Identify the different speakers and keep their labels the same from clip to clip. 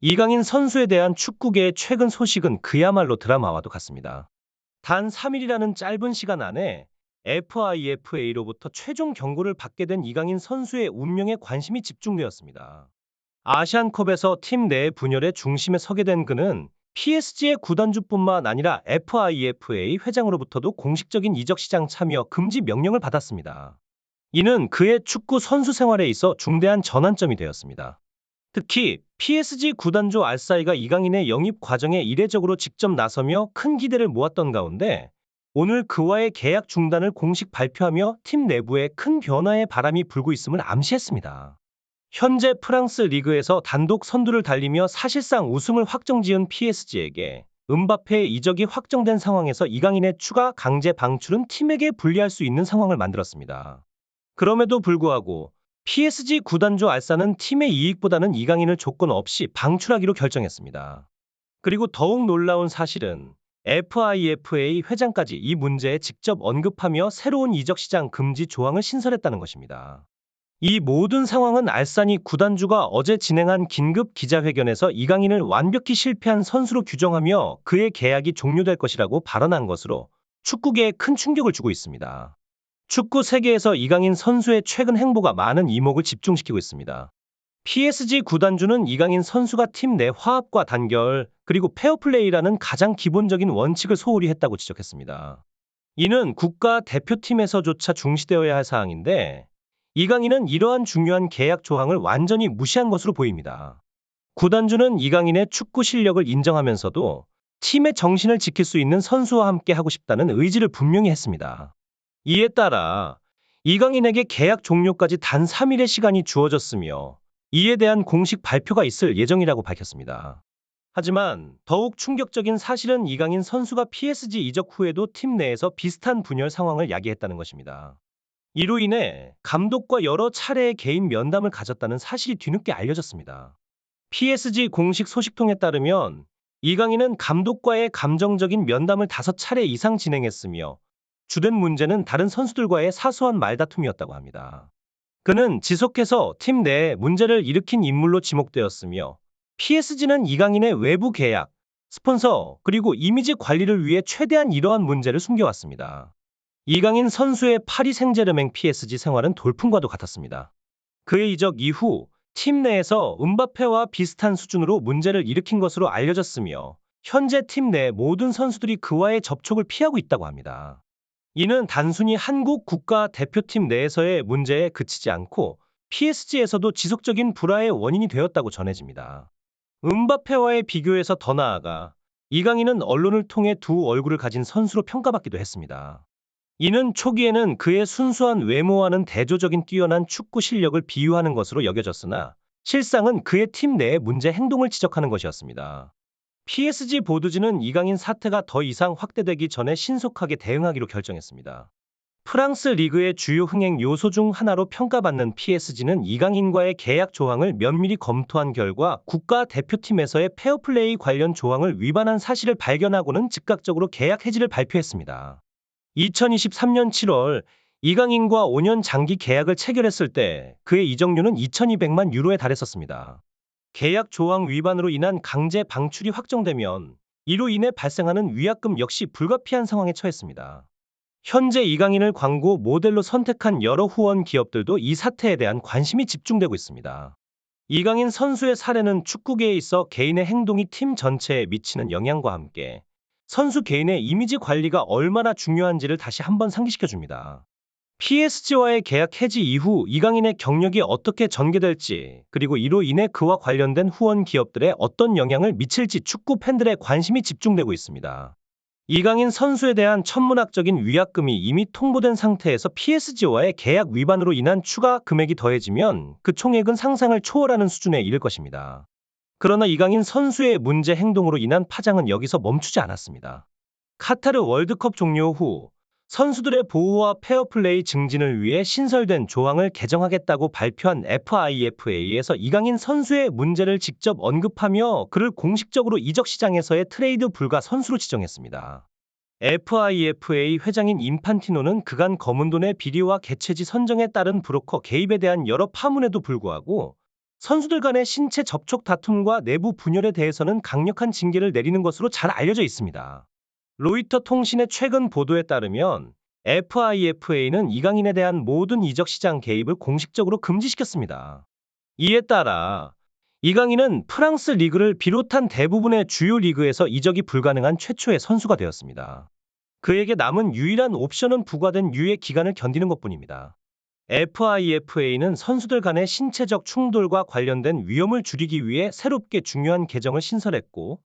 Speaker 1: 이강인 선수에 대한 축구계의 최근 소식은 그야말로 드라마와도 같습니다. 단 3일이라는 짧은 시간 안에 FIFA로부터 최종 경고를 받게 된 이강인 선수의 운명에 관심이 집중되었습니다. 아시안컵에서 팀 내 분열의 중심에 서게 된 그는 PSG의 구단주뿐만 아니라 FIFA 회장으로부터도 공식적인 이적 시장 참여 금지 명령을 받았습니다. 이는 그의 축구 선수 생활에 있어 중대한 전환점이 되었습니다. 특히 PSG 구단주 알사이가 이강인의 영입 과정에 이례적으로 직접 나서며 큰 기대를 모았던 가운데 오늘 그와의 계약 중단을 공식 발표하며 팀 내부에 큰 변화의 바람이 불고 있음을 암시했습니다. 현재 프랑스 리그에서 단독 선두를 달리며 사실상 우승을 확정지은 PSG에게 은바페의 이적이 확정된 상황에서 이강인의 추가 강제 방출은 팀에게 불리할 수 있는 상황을 만들었습니다. 그럼에도 불구하고 PSG 구단주 알사는 팀의 이익보다는 이강인을 조건 없이 방출하기로 결정했습니다. 그리고 더욱 놀라운 사실은 FIFA 회장까지 이 문제에 직접 언급하며 새로운 이적 시장 금지 조항을 신설했다는 것입니다. 이 모든 상황은 알산이 구단주가 어제 진행한 긴급 기자회견에서 이강인을 완벽히 실패한 선수로 규정하며 그의 계약이 종료될 것이라고 발언한 것으로 축구계에 큰 충격을 주고 있습니다. 축구 세계에서 이강인 선수의 최근 행보가 많은 이목을 집중시키고 있습니다. PSG 구단주는 이강인 선수가 팀 내 화합과 단결, 그리고 페어플레이라는 가장 기본적인 원칙을 소홀히 했다고 지적했습니다. 이는 국가 대표팀에서조차 중시되어야 할 사항인데 이강인은 이러한 중요한 계약 조항을 완전히 무시한 것으로 보입니다. 구단주는 이강인의 축구 실력을 인정하면서도 팀의 정신을 지킬 수 있는 선수와 함께 하고 싶다는 의지를 분명히 했습니다. 이에 따라 이강인에게 계약 종료까지 단 3일의 시간이 주어졌으며 이에 대한 공식 발표가 있을 예정이라고 밝혔습니다. 하지만 더욱 충격적인 사실은 이강인 선수가 PSG 이적 후에도 팀 내에서 비슷한 분열 상황을 야기했다는 것입니다. 이로 인해 감독과 여러 차례의 개인 면담을 가졌다는 사실이 뒤늦게 알려졌습니다. PSG 공식 소식통에 따르면 이강인은 감독과의 감정적인 면담을 다섯 차례 이상 진행했으며 주된 문제는 다른 선수들과의 사소한 말다툼이었다고 합니다. 그는 지속해서 팀 내에 문제를 일으킨 인물로 지목되었으며 PSG는 이강인의 외부 계약, 스폰서, 그리고 이미지 관리를 위해 최대한 이러한 문제를 숨겨왔습니다. 이강인 선수의 파리 생제르맹 PSG 생활은 돌풍과도 같았습니다. 그의 이적 이후 팀 내에서 은바페와 비슷한 수준으로 문제를 일으킨 것으로 알려졌으며 현재 팀 내 모든 선수들이 그와의 접촉을 피하고 있다고 합니다. 이는 단순히 한국 국가 대표팀 내에서의 문제에 그치지 않고 PSG에서도 지속적인 불화의 원인이 되었다고 전해집니다. 은바페와의 비교에서 더 나아가 이강인은 언론을 통해 두 얼굴을 가진 선수로 평가받기도 했습니다. 이는 초기에는 그의 순수한 외모와는 대조적인 뛰어난 축구 실력을 비유하는 것으로 여겨졌으나 실상은 그의 팀 내의 문제 행동을 지적하는 것이었습니다. PSG 보도지는 이강인 사태가 더 이상 확대되기 전에 신속하게 대응하기로 결정했습니다. 프랑스 리그의 주요 흥행 요소 중 하나로 평가받는 PSG는 이강인과의 계약 조항을 면밀히 검토한 결과 국가 대표팀에서의 페어플레이 관련 조항을 위반한 사실을 발견하고는 즉각적으로 계약 해지를 발표했습니다. 2023년 7월 이강인과 5년 장기 계약을 체결했을 때 그의 이적료는 2,200만 유로에 달했었습니다. 계약 조항 위반으로 인한 강제 방출이 확정되면 이로 인해 발생하는 위약금 역시 불가피한 상황에 처했습니다. 현재 이강인을 광고 모델로 선택한 여러 후원 기업들도 이 사태에 대한 관심이 집중되고 있습니다. 이강인 선수의 사례는 축구계에 있어 개인의 행동이 팀 전체에 미치는 영향과 함께 선수 개인의 이미지 관리가 얼마나 중요한지를 다시 한번 상기시켜 줍니다. PSG와의 계약 해지 이후 이강인의 경력이 어떻게 전개될지, 그리고 이로 인해 그와 관련된 후원 기업들에 어떤 영향을 미칠지 축구 팬들의 관심이 집중되고 있습니다. 이강인 선수에 대한 천문학적인 위약금이 이미 통보된 상태에서 PSG와의 계약 위반으로 인한 추가 금액이 더해지면 그 총액은 상상을 초월하는 수준에 이를 것입니다. 그러나 이강인 선수의 문제 행동으로 인한 파장은 여기서 멈추지 않았습니다. 카타르 월드컵 종료 후 선수들의 보호와 페어플레이 증진을 위해 신설된 조항을 개정하겠다고 발표한 FIFA에서 이강인 선수의 문제를 직접 언급하며 그를 공식적으로 이적 시장에서의 트레이드 불가 선수로 지정했습니다. FIFA 회장인 인판티노는 그간 검은 돈의 비리와 개최지 선정에 따른 브로커 개입에 대한 여러 파문에도 불구하고 선수들 간의 신체 접촉 다툼과 내부 분열에 대해서는 강력한 징계를 내리는 것으로 잘 알려져 있습니다. 로이터 통신의 최근 보도에 따르면 FIFA는 이강인에 대한 모든 이적 시장 개입을 공식적으로 금지시켰습니다. 이에 따라 이강인은 프랑스 리그를 비롯한 대부분의 주요 리그에서 이적이 불가능한 최초의 선수가 되었습니다. 그에게 남은 유일한 옵션은 부과된 유예 기간을 견디는 것뿐입니다. FIFA는 선수들 간의 신체적 충돌과 관련된 위험을 줄이기 위해 새롭게 중요한 개정을 신설했고,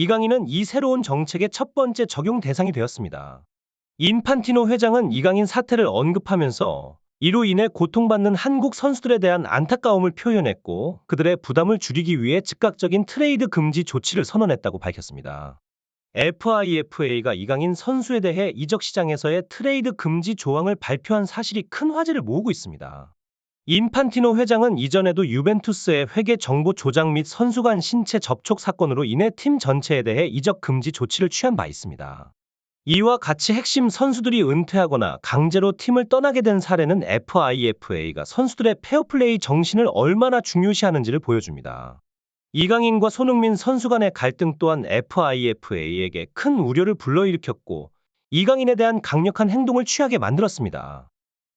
Speaker 1: 이강인은 이 새로운 정책의 첫 번째 적용 대상이 되었습니다. 인판티노 회장은 이강인 사태를 언급하면서 이로 인해 고통받는 한국 선수들에 대한 안타까움을 표현했고 그들의 부담을 줄이기 위해 즉각적인 트레이드 금지 조치를 선언했다고 밝혔습니다. FIFA가 이강인 선수에 대해 이적 시장에서의 트레이드 금지 조항을 발표한 사실이 큰 화제를 모으고 있습니다. 인판티노 회장은 이전에도 유벤투스의 회계 정보 조작 및 선수 간 신체 접촉 사건으로 인해 팀 전체에 대해 이적 금지 조치를 취한 바 있습니다. 이와 같이 핵심 선수들이 은퇴하거나 강제로 팀을 떠나게 된 사례는 FIFA가 선수들의 페어플레이 정신을 얼마나 중요시하는지를 보여줍니다. 이강인과 손흥민 선수 간의 갈등 또한 FIFA에게 큰 우려를 불러일으켰고 이강인에 대한 강력한 행동을 취하게 만들었습니다.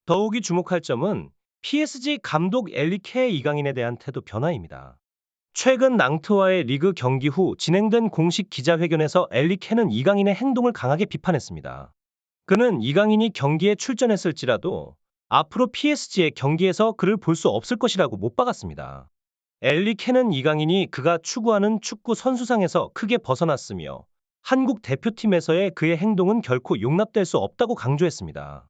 Speaker 1: 더욱이 주목할 점은 PSG 감독 엘리케의 이강인에 대한 태도 변화입니다. 최근 낭트와의 리그 경기 후 진행된 공식 기자회견에서 엘리 케는 이강인의 행동을 강하게 비판했습니다. 그는 이강인이 경기에 출전했을지라도 앞으로 PSG의 경기에서 그를 볼 수 없을 것이라고 못 박았습니다. 엘리 케는 이강인이 그가 추구하는 축구 선수상에서 크게 벗어났으며 한국 대표팀에서의 그의 행동은 결코 용납될 수 없다고 강조했습니다.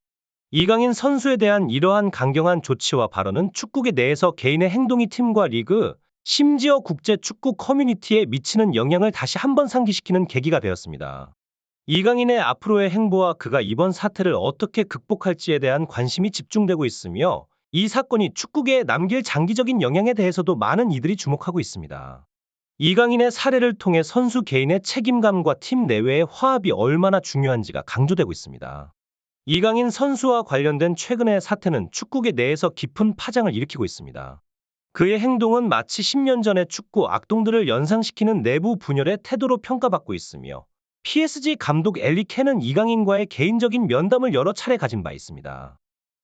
Speaker 1: 이강인 선수에 대한 이러한 강경한 조치와 발언은 축구계 내에서 개인의 행동이 팀과 리그, 심지어 국제 축구 커뮤니티에 미치는 영향을 다시 한번 상기시키는 계기가 되었습니다. 이강인의 앞으로의 행보와 그가 이번 사태를 어떻게 극복할지에 대한 관심이 집중되고 있으며 이 사건이 축구계에 남길 장기적인 영향에 대해서도 많은 이들이 주목하고 있습니다. 이강인의 사례를 통해 선수 개인의 책임감과 팀 내외의 화합이 얼마나 중요한지가 강조되고 있습니다. 이강인 선수와 관련된 최근의 사태는 축구계 내에서 깊은 파장을 일으키고 있습니다. 그의 행동은 마치 10년 전의 축구 악동들을 연상시키는 내부 분열의 태도로 평가받고 있으며 PSG 감독 엘리 켄은 이강인과의 개인적인 면담을 여러 차례 가진 바 있습니다.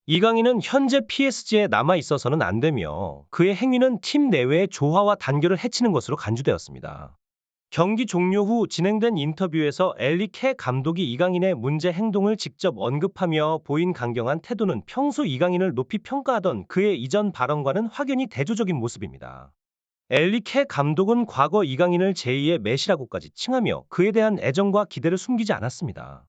Speaker 1: 이강인은 현재 PSG에 남아 있어서는 안 되며 그의 행위는 팀 내외의 조화와 단결을 해치는 것으로 간주되었습니다. 경기 종료 후 진행된 인터뷰에서 엘리 케 감독이 이강인의 문제 행동을 직접 언급하며 보인 강경한 태도는 평소 이강인을 높이 평가하던 그의 이전 발언과는 확연히 대조적인 모습입니다. 엘리 케 감독은 과거 이강인을 제2의 메시라고까지 칭하며 그에 대한 애정과 기대를 숨기지 않았습니다.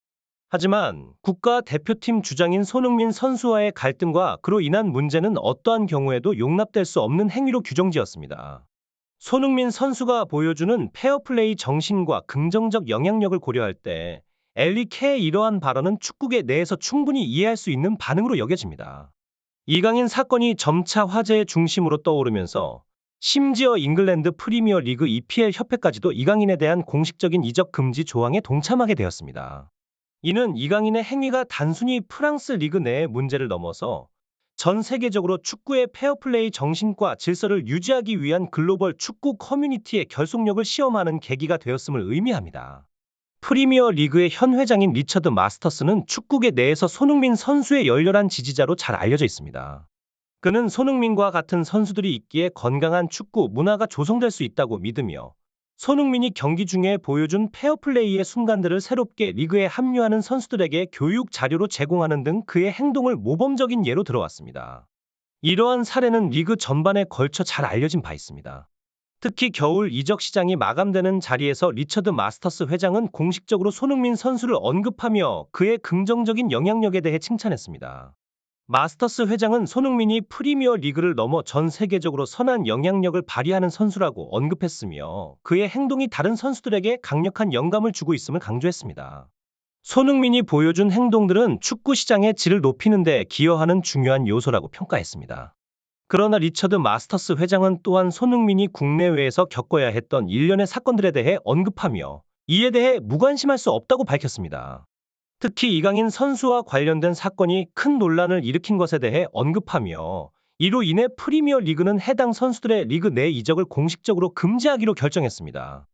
Speaker 1: 하지만 국가 대표팀 주장인 손흥민 선수와의 갈등과 그로 인한 문제는 어떠한 경우에도 용납될 수 없는 행위로 규정지었습니다. 손흥민 선수가 보여주는 페어플레이 정신과 긍정적 영향력을 고려할 때 엘리 케의 이러한 발언은 축구계 내에서 충분히 이해할 수 있는 반응으로 여겨집니다. 이강인 사건이 점차 화제의 중심으로 떠오르면서 심지어 잉글랜드 프리미어 리그 EPL 협회까지도 이강인에 대한 공식적인 이적 금지 조항에 동참하게 되었습니다. 이는 이강인의 행위가 단순히 프랑스 리그 내의 문제를 넘어서 전 세계적으로 축구의 페어플레이 정신과 질서를 유지하기 위한 글로벌 축구 커뮤니티의 결속력을 시험하는 계기가 되었음을 의미합니다. 프리미어 리그의 현 회장인 리처드 마스터스는 축구계 내에서 손흥민 선수의 열렬한 지지자로 잘 알려져 있습니다. 그는 손흥민과 같은 선수들이 있기에 건강한 축구 문화가 조성될 수 있다고 믿으며 손흥민이 경기 중에 보여준 페어플레이의 순간들을 새롭게 리그에 합류하는 선수들에게 교육 자료로 제공하는 등 그의 행동을 모범적인 예로 들어왔습니다. 이러한 사례는 리그 전반에 걸쳐 잘 알려진 바 있습니다. 특히 겨울 이적 시장이 마감되는 자리에서 리처드 마스터스 회장은 공식적으로 손흥민 선수를 언급하며 그의 긍정적인 영향력에 대해 칭찬했습니다. 마스터스 회장은 손흥민이 프리미어 리그를 넘어 전 세계적으로 선한 영향력을 발휘하는 선수라고 언급했으며 그의 행동이 다른 선수들에게 강력한 영감을 주고 있음을 강조했습니다. 손흥민이 보여준 행동들은 축구 시장의 질을 높이는 데 기여하는 중요한 요소라고 평가했습니다. 그러나 리처드 마스터스 회장은 또한 손흥민이 국내외에서 겪어야 했던 일련의 사건들에 대해 언급하며 이에 대해 무관심할 수 없다고 밝혔습니다. 특히 이강인 선수와 관련된 사건이 큰 논란을 일으킨 것에 대해 언급하며 이로 인해 프리미어 리그는 해당 선수들의 리그 내 이적을 공식적으로 금지하기로 결정했습니다.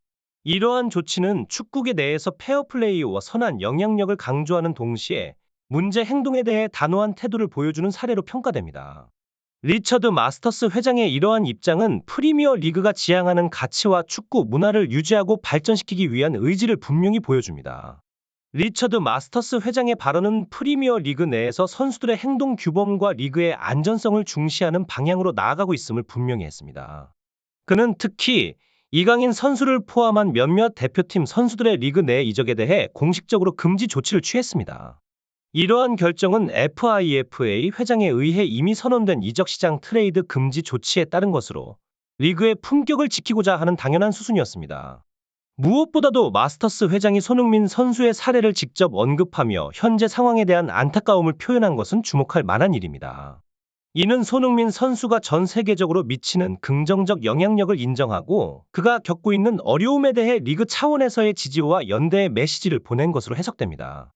Speaker 1: 이러한 조치는 축구계 내에서 페어플레이와 선한 영향력을 강조하는 동시에 문제 행동에 대해 단호한 태도를 보여주는 사례로 평가됩니다. 리처드 마스터스 회장의 이러한 입장은 프리미어 리그가 지향하는 가치와 축구 문화를 유지하고 발전시키기 위한 의지를 분명히 보여줍니다. 리처드 마스터스 회장의 발언은 프리미어 리그 내에서 선수들의 행동 규범과 리그의 안전성을 중시하는 방향으로 나아가고 있음을 분명히 했습니다. 그는 특히 이강인 선수를 포함한 몇몇 대표팀 선수들의 리그 내 이적에 대해 공식적으로 금지 조치를 취했습니다. 이러한 결정은 FIFA 회장에 의해 이미 선언된 이적 시장 트레이드 금지 조치에 따른 것으로 리그의 품격을 지키고자 하는 당연한 수순이었습니다. 무엇보다도 마스터스 회장이 손흥민 선수의 사례를 직접 언급하며 현재 상황에 대한 안타까움을 표현한 것은 주목할 만한 일입니다. 이는 손흥민 선수가 전 세계적으로 미치는 긍정적 영향력을 인정하고 그가 겪고 있는 어려움에 대해 리그 차원에서의 지지와 연대의 메시지를 보낸 것으로 해석됩니다.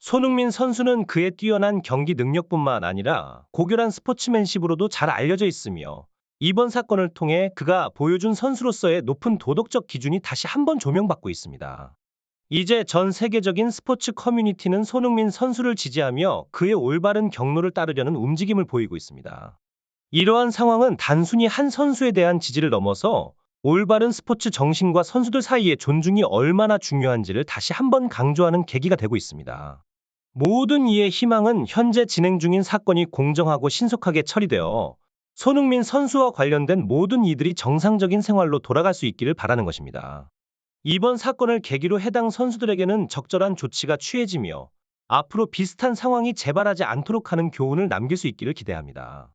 Speaker 1: 손흥민 선수는 그의 뛰어난 경기 능력뿐만 아니라 고결한 스포츠맨십으로도 잘 알려져 있으며 이번 사건을 통해 그가 보여준 선수로서의 높은 도덕적 기준이 다시 한번 조명받고 있습니다. 이제 전 세계적인 스포츠 커뮤니티는 손흥민 선수를 지지하며 그의 올바른 경로를 따르려는 움직임을 보이고 있습니다. 이러한 상황은 단순히 한 선수에 대한 지지를 넘어서 올바른 스포츠 정신과 선수들 사이의 존중이 얼마나 중요한지를 다시 한번 강조하는 계기가 되고 있습니다. 모든 이의 희망은 현재 진행 중인 사건이 공정하고 신속하게 처리되어 손흥민 선수와 관련된 모든 이들이 정상적인 생활로 돌아갈 수 있기를 바라는 것입니다. 이번 사건을 계기로 해당 선수들에게는 적절한 조치가 취해지며 앞으로 비슷한 상황이 재발하지 않도록 하는 교훈을 남길 수 있기를 기대합니다.